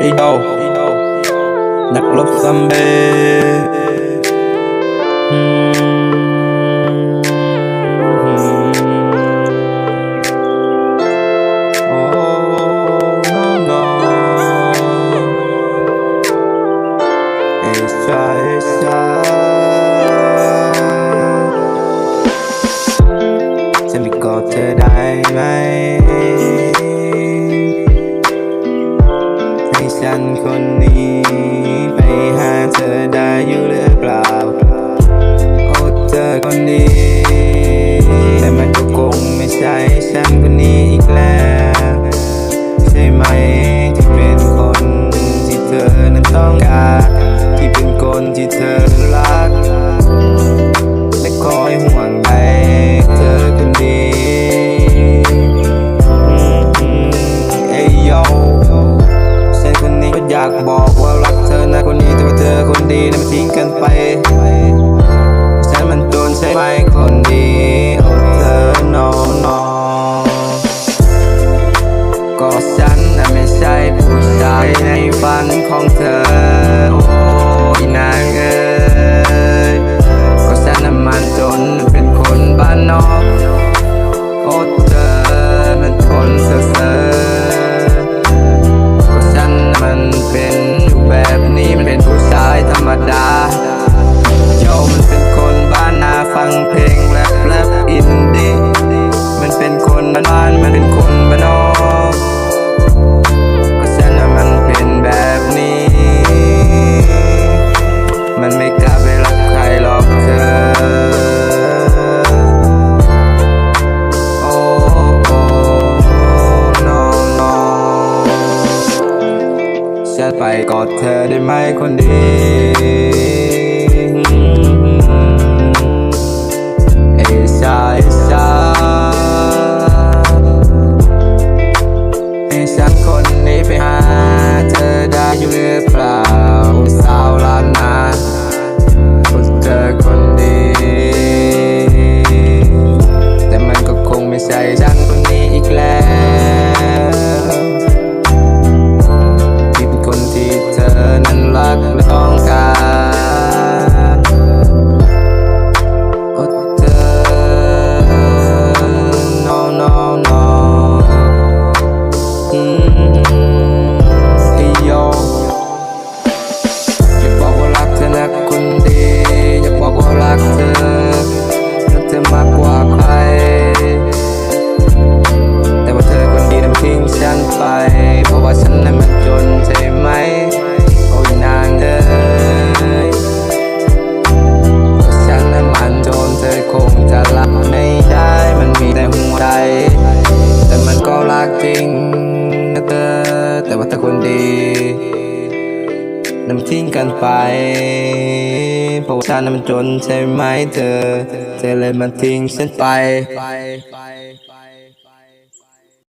đi đâu? Nhặt lúc xăm bê. Sẽ bị có thể đại ngay ันคนนี้ ไปหาเธอได้อยู่หรือเปล่าโอ้เธอคนดี ฉันมันตุนใช่ไหมคนดีโอ้เธอนอนน no ก็ฉันน่ะไม่ใช่ผู้ชายในฝันของเธอ โอ้ยนางเอ๋ยก็ฉันน่ะมันจนเป็นคนบ้านนอกโอ้เธอมันทนเธอ กอดเธอได้ไหมคนดีเอชาย ทิ้งกันไปเพราะฉันนั้นมันจนใช่ไหมเธอ เธอเลยมาทิ้งฉันไป